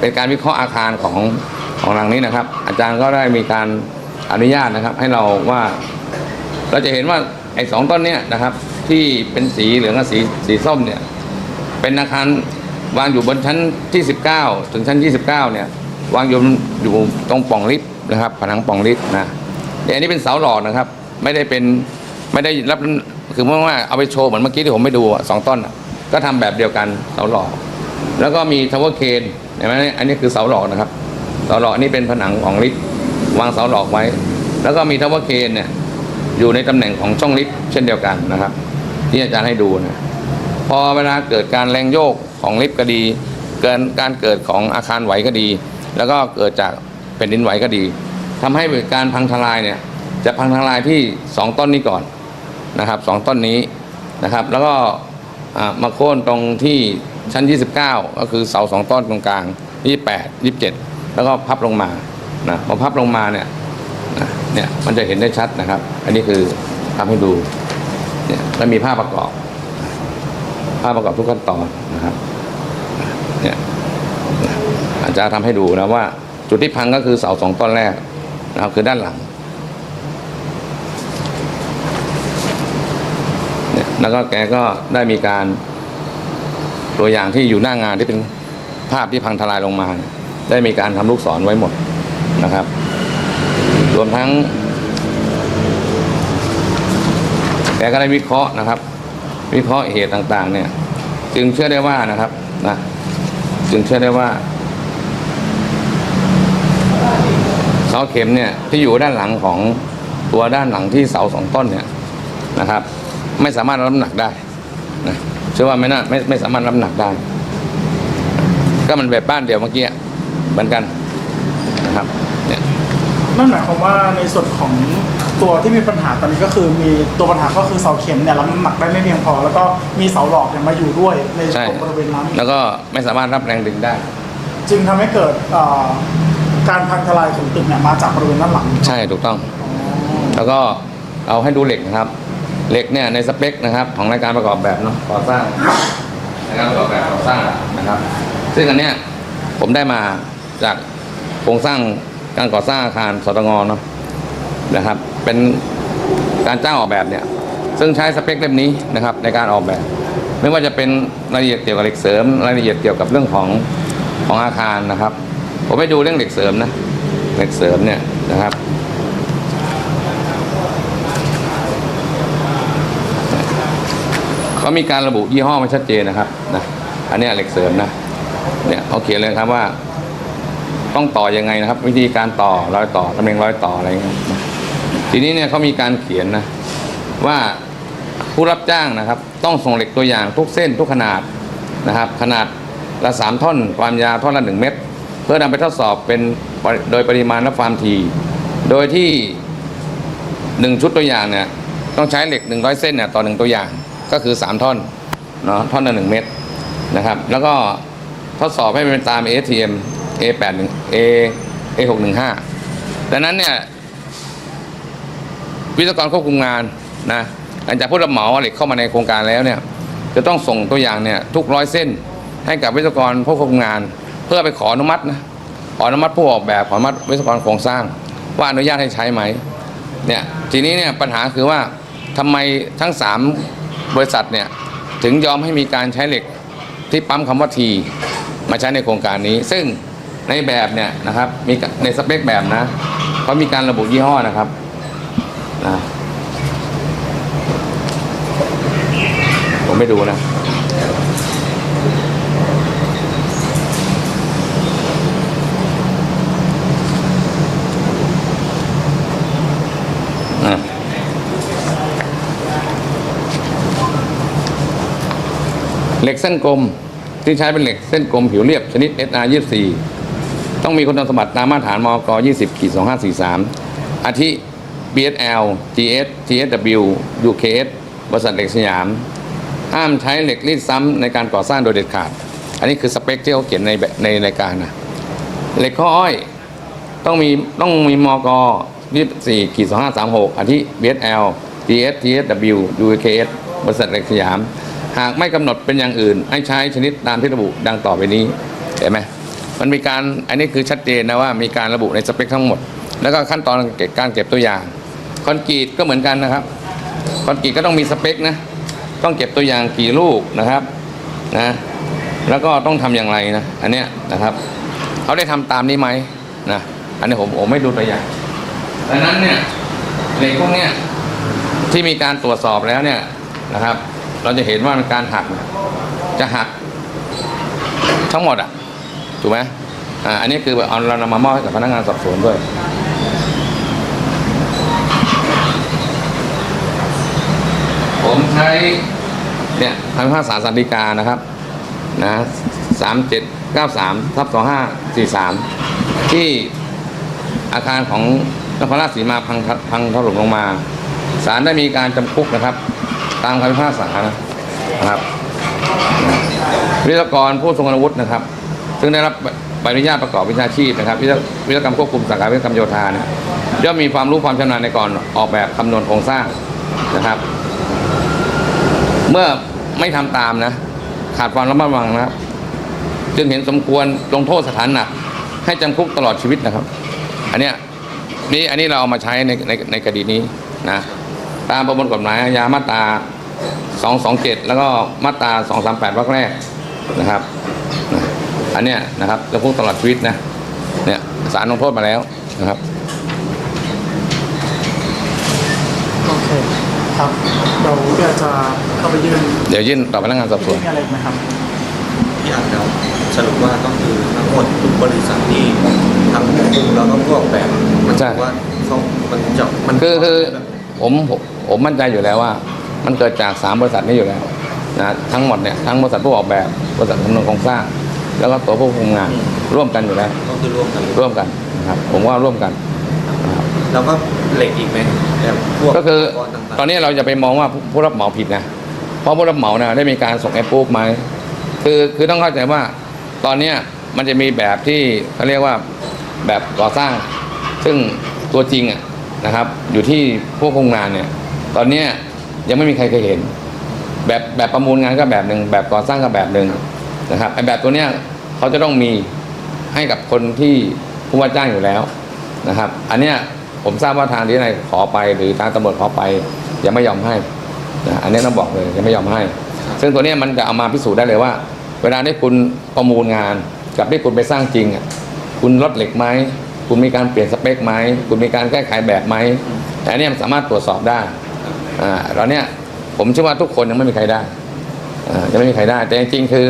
เป็นการวิเคราะห์อาคารของของหลังนี้นะครับ อาจารย์ก็ได้มีการอนุญาตนะครับ ให้เราว่า เราจะเห็นว่าไอ้สองต้นเนี้ยนะครับ ที่เป็นสีเหลืองกับสีสีส้มเนี่ย เป็นอาคารวางอยู่บนชั้นที่ 19 ถึงชั้น 29 เนี่ย วางอยู่อยู่ตรงป่องลิฟต์นะครับ ผนังป่องลิฟต์นะแต่อันนี้เป็นเสาหลอนะครับ ไม่ได้เป็นไม่ได้รับคือเมื่อว่าเอาไปโชว์เหมือนเมื่อกี้ที่ผมไปดูสองต้น ก็ทำแบบเดียวกันเสาหลอแล้วก็มีทาวเวอร์เคน เห็นไหมอันนี้คือเสาหลอกนะครับ เสาหลอกอันนี้เป็นผนังของลิฟต์วางเสาหลอกไว้ แล้วก็มีทาวเวอร์เคนเนี่ยอยู่ในตำแหน่งของช่องลิฟต์เช่นเดียวกันนะครับ ที่อาจารย์ให้ดูนะพอเวลาเกิดการแรงโยกของลิฟต์ก็ดี เกินการเกิดของอาคารไหวก็ดี แล้วก็เกิดจากแผ่นดินไหวก็ดีทำให้การพังทลายเนี่ยจะพังทลายที่สองต้นนี้ก่อนนะครับสองต้นนี้นะครับ แล้วก็มาโค่นตรงที่ ชั้น 29 ก็คือเสาสองต้นตรงกลาง 28 27 แล้วก็พับลงมานะพอพับลงมาเนี่ยเนี่ยมันจะเห็นได้ชัดนะครับ อันนี้คือทำให้ดูเนี่ยแล้วมีภาพประกอบ ภาพประกอบทุกขั้นตอนนะครับเนี่ยอาจารย์ทำให้ดูนะว่า จุดที่พังก็คือเสาสองต้นแรกนะครับคือด้านหลังเนี่ยแล้วก็แกก็ได้มีการ ตัวอย่างที่อยู่หน้างานที่เป็นภาพที่พังทลายลงมา ได้มีการทำลูกศรไว้หมดนะครับ รวมทั้ง แกก็ได้วิเคราะห์นะครับ วิเคราะห์เหตุต่างๆ เนี่ย จึงเชื่อได้ว่านะครับนะจึงเชื่อได้ว่าเสาเข็มเนี่ยที่อยู่ด้านหลังของตัวด้านหลังที่เสาสองต้นเนี่ยนะครับ ไม่สามารถรับน้ำหนักได้นะ เชื่อว่าไม่น่าไม่ไม่สามารถรับน้ำหนักได้ ก็มันแบบบ้านเดียวเมื่อกี้เหมือนกันนะครับเนี่ยนั่นหมายความว่าในส่วนของตัวที่มีปัญหาตอนนี้ก็คือมีตัวปัญหาก็คือเสาเข็มเนี่ยรับน้ำหนักได้ไม่เพียงพอ แล้วก็มีเสาหลอกเนี่ยมาอยู่ด้วยในใช่ตรงบริเวณนั้นแล้วก็ไม่สามารถรับแรงดึงได้ จึงทำให้เกิดเอ่อการพังทลายของตึกเนี่ยมาจากบริเวณด้านหลัง ใช่ถูกต้อง แล้วก็เอาให้ดูเหล็กนะครับ เหล็กเนี่ยในสเปคนะครับของรายการประกอบแบบเนาะก่อสร้างรายการประกอบแบบก่อสร้างนะครับ ซึ่งอันเนี้ยผมได้มาจากโครงสร้างการก่อสร้างอาคารสตงเนาะนะครับ เป็นการจ้างออกแบบเนี่ย ซึ่งใช้สเปคเล่มนี้นะครับ ในการออกแบบ ไม่ว่าจะเป็นรายละเอียดเกี่ยวกับเหล็กเสริม รายละเอียดเกี่ยวกับเรื่องของของอาคารนะครับ ผมไปดูเรื่องเหล็กเสริมนะเหล็กเสริมเนี่ยนะครับ เขามีการระบุยี่ห้อมาชัดเจนนะครับนะอันนี้เหล็กเสริมนะเนี่ยเขาเขียนเลยครับว่า ต้องต่อยังไงนะครับ วิธีการต่อรอยต่อตำแหน่งรอยต่ออะไรเงี้ยนะทีนี้เนี่ยเขามีการเขียนนะว่าผู้รับจ้างนะครับ ต้องส่งเหล็กตัวอย่างทุกเส้นทุกขนาดนะครับ ขนาดละสามท่อนความยาวท่อนละหนึ่งเมตร เพื่อนำไปทดสอบเป็นโดยปริมาณและความถี่โดยที่หนึ่งชุดตัวอย่างเนี่ยต้องใช้เหล็ก100เส้นเนี่ยต่อหนึ่งตัวอย่าง ก็คือ 3 ท่อนเนาะท่อนละ1เมตรนะครับ แล้วก็ทดสอบให้เป็นตาม ATM A81 A A615 ดังนั้นเนี่ย วิศวกรควบคุมงานนะหลังจากผู้รับเหมาเหล็กเข้ามาในโครงการแล้วเนี่ย จะต้องส่งตัวอย่างเนี่ยทุกร้อยเส้นให้กับวิศวกรผู้ควบคุมงาน เพื่อไปขออนุมัตินะขออนุมัติผู้ออกแบบขออนุมัติวิศวกรโครงสร้าง ว่าอนุญาตให้ใช้ไหมเนี่ยทีนี้เนี่ยปัญหาคือว่าทำไมทั้งสาม บริษัทเนี่ยถึงยอมให้มีการใช้เหล็กที่ปั๊มคำว่าทีมาใช้ในโครงการนี้ ซึ่งในแบบเนี่ยนะครับมีในสเปคแบบนะเขามีการระบุยี่ห้อนะครับนะผมไม่ดูนะ เหล็กเส้นกลมที่ใช้เป็นเหล็กเส้นกลมผิวเรียบชนิด SR 24ต้องมีคุณสมบัติตามมาตรฐานมก20ขีด2543 อาทิ BSL GS GSW UKS บริษัทเหล็กสยาม ห้ามใช้เหล็กรีดซ้ำในการก่อสร้างโดยเด็ดขาด อันนี้คือสเปคที่เขาเขียนในในรายการนะเหล็กข้ออ้อยต้องมีต้องมีมก24ขีด2536อาทิ BSL DS TSW UKS บริษัทเหล็กสยาม หากไม่กำหนดเป็นอย่างอื่น ให้ใช้ชนิดตามที่ระบุดังต่อไปนี้เห็นไหมมันมีการอันนี้คือชัดเจนนะว่ามีการระบุในสเปคทั้งหมด แล้วก็ขั้นตอนการเก็บตัวอย่าง คอนกรีตก็เหมือนกันนะครับ คอนกรีตก็ต้องมีสเปคนะต้องเก็บตัวอย่างกี่ลูกนะครับนะแล้วก็ต้องทำอย่างไรนะอันเนี้ยนะครับเขาได้ทำตามนี้ไหมนะอันนี้ผมผมไม่ดูตัวอย่างดังนั้นเนี่ยเหล็กพวกเนี้ยที่มีการตรวจสอบแล้วเนี่ยนะครับ เราจะเห็นว่าการหักเนี่ยจะหักทั้งหมดอะถูกไหมอ่าอันนี้คือเอาเรานำมามอบให้กับพนักงานสอบสวนด้วยผมใช้เนี่ยคำพิพากษาสันติกานะครับนะสามเจ็ดเก้าสามทับสองห้าสี่สามที่อาคารของนครราชสีมาพังพังถล่มลงมาศาลได้มีการจำคุกนะครับ ตามคำพิพากษานะครับวิศวกรผู้ทรงอาวุธนะครับ ซึ่งได้รับใบอนุญาตประกอบวิชาชีพนะครับวิศวกรรมควบคุมสาขาวิศวกรรมโยธาเนี่ยย่อมมีความรู้ความชำนาญในก่อนออกแบบคำนวณโครงสร้างนะครับ เมื่อไม่ทำตามนะ ขาดความระมัดระวังนะครับ จึงเห็นสมควรลงโทษสถานหนัก ให้จำคุกตลอดชีวิตนะครับ อันเนี้ยนี่อันนี้เราเอามาใช้ในในในคดีนี้นะ ตามประมวลกฎหมายอาญามาตรา 227 แล้วก็มาตรา 238วรรคแรกนะครับนะอันเนี้ยนะครับจำคุกตลอดชีวิตนะเนี่ยศาลลงโทษมาแล้วนะครับโอเคครับเดี๋ยวเดี๋ยวจะเข้าไปยื่นเดี๋ยวยื่นต่อพนักงานสอบสวนมีอะไรอีกไหมครับที่อ่านแล้วสรุปว่าก็คือทั้งหมดทุกบริษัทที่ทำควบคุมแล้วก็พวกแบบมันใช่ถือว่าเขามันจะมันคือคือผมผม ผมมั่นใจอยู่แล้วว่า มันเกิดจากสามบริษัทนี้อยู่แล้วนะทั้งหมดเนี่ยทั้งบริษัทผู้ออกแบบบริษัทคำนวณโครงสร้าง แล้วก็ตัวผู้คุมงานร่วมกันอยู่แล้วก็คือร่วมกันร่วมกันนะครับผมว่าร่วมกันนะครับแล้วก็เหล็กอีกไหมแบบพวกก็คือปกรณ์ต่างๆตอนนี้เราจะไปมองว่าผู้ผู้รับเหมาผิดนะเพราะผู้รับเหมานะได้มีการส่งแอปปุ๊บไหมคือคือต้องเข้าใจว่าตอนเนี้ยมันจะมีแบบที่เขาเรียกว่าแบบก่อสร้าง ซึ่งตัวจริงอะนะครับ อยู่ที่พวกโครงงานเนี่ย ตอนเนี้ยยังไม่มีใครเคยเห็น แบบแบบประมูลงานก็แบบหนึ่งแบบก่อสร้างก็แบบหนึ่งนะครับไอแบบตัวเนี้ยเขาจะต้องมีให้กับคนที่ผู้ว่าจ้างอยู่แล้วนะครับ อันเนี้ยผมทราบว่าทางที่นายขอไป หรือทางตำรวจขอไปยังไม่ยอมให้นะอันนี้ต้องบอกเลยยังไม่ยอมให้ ซึ่งตัวเนี้ยมันจะเอามาพิสูจน์ได้เลยว่า เวลาที่คุณประมูลงานกับที่คุณไปสร้างจริงอะคุณลดเหล็กไหมคุณมีการเปลี่ยนสเปคไหมคุณมีการแก้ไขแบบไหมแต่อันนี้มันสามารถตรวจสอบได้ อ่าเนี้ยผมเชื่อว่าทุกคนยังไม่มีใครได้อ่ายังไม่มีใครได้ แต่จริงๆคือ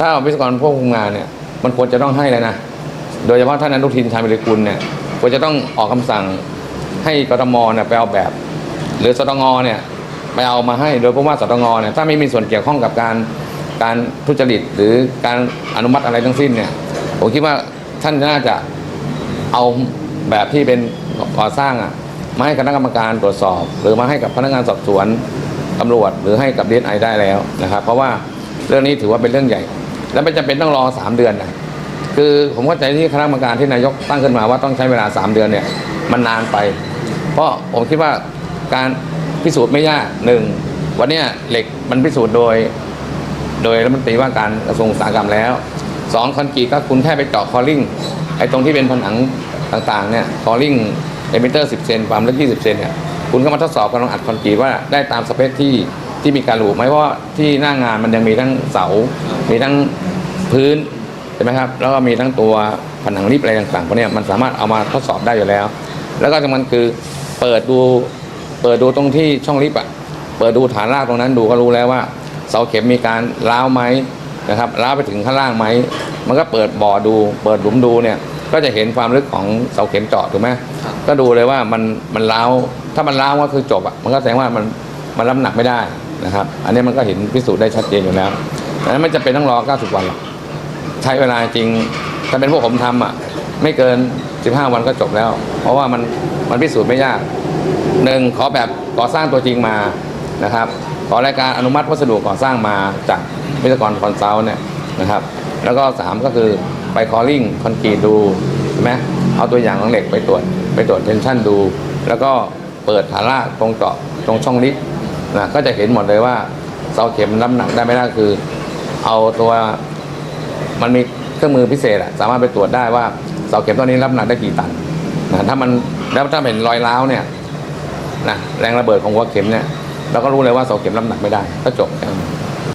ถ้าวิศวกรควบคุมงานเนี่ยมันควรจะต้องให้เลยนะ โดยเฉพาะท่านอนุทินชาญวิริกุลเนี่ยควรจะต้องออกคำสั่งให้กรทมเนี่ยไปเอาแบบ หรือสตงเนี่ยไปเอามาให้โดยเพราะว่าสตงเนี่ยถ้าไม่มีส่วนเกี่ยวข้องกับการการทุจริตหรือการอนุมัติอะไรทั้งสิ้นเนี่ยผมคิดว่าท่านน่าจะเอาแบบที่เป็นก่อสร้างอะ มาให้คณะกรรมการตรวจสอบ หรือมาให้กับพนักงานสอบสวนตำรวจ หรือให้กับดีไอได้แล้วนะครับ เพราะว่าเรื่องนี้ถือว่าเป็นเรื่องใหญ่ และไม่จำเป็นต้องรอสามเดือนนะคือผมเข้าใจที่คณะกรรมการที่นายกตั้งขึ้นมาว่าต้องใช้เวลา 3 เดือนเนี่ยมันนานไป เพราะผมคิดว่าการพิสูจน์ไม่ยากหนึ่งวันนี้เหล็กมันพิสูจน์โดย โดยรัฐมนตรีว่าการกระทรวงอุตสาหกรรมแล้วสองคอนกรีตก็คุณแค่ไปเจาะคอลลิ่งไอ้ตรงที่เป็นผนังต่างๆเนี่ยคอลลิ่ง เอมิเตอร์ 10 เซนความลึก 20 เซนเนี่ยคุณก็มาทดสอบกันลองอัดคอนกรีตว่าได้ตามสเปคที่ที่มีการระบุไหมเพราะที่หน้างานมันยังมีทั้งเสา มีทั้งพื้นใช่ไหมครับแล้วก็มีทั้งตัวผนังริบอะไรต่างๆพวกเนี้ยมันสามารถเอามาทดสอบได้อยู่แล้ว แล้วก็สำคัญคือเปิดดูเปิดดูตรงที่ช่องลิฟต์อะเปิดดูฐานรากตรงนั้นดูก็รู้แล้วว่าเสาเข็มมีการล้าวไหมนะครับล้าวไปถึงข้างล่างไหมมันก็เปิดบ่อดู เปิดหลุมดูเนี่ย ก็จะเห็นความลึกของเสาเข็มเจาะถูกไหมครับก็ดูเลยว่ามันมันล้าวถ้ามันล้าวก็คือจบอะมันก็แสดงว่ามันมันรับน้ำหนักไม่ได้นะครับ อันนี้มันก็เห็นพิสูจน์ได้ชัดเจนอยู่แล้วดังนั้นไม่จำเป็นต้องรอ 90 วันหรอกใช้เวลาจริงถ้าเป็นพวกผมทำอะไม่เกิน 15 วันก็จบแล้ว เพราะว่ามันมันพิสูจน์ไม่ยากหนึ่งขอแบบก่อสร้างตัวจริงมานะครับขอรายการอนุมัติวัสดุก่อสร้างมาจากวิศวกรคอนซัลท์เนี่ยนะครับ แล้วก็สามก็คือ ไปคอลิ่งคอนกรีตดูใช่ไหมเอาตัวอย่างของเหล็กไปตรวจไปตรวจเทนชั่นดู แล้วก็เปิดฐานราตรงเจาะตรงช่องลิฟต์นะก็จะเห็นหมดเลยว่าเสาเข็มน้ำหนักได้ไม่ได้คือ เอาตัวมันมีเครื่องมือพิเศษอะสามารถไปตรวจได้ว่าเสาเข็มต้นนี้รับน้ำหนักได้กี่ตันนะถ้ามันแล้วถ้าเป็นรอยร้าวเนี่ยนะแรงระเบิดของหัวเข็มเนี่ยเราก็รู้เลยว่าเสาเข็มรับน้ำหนักไม่ได้ก็จบ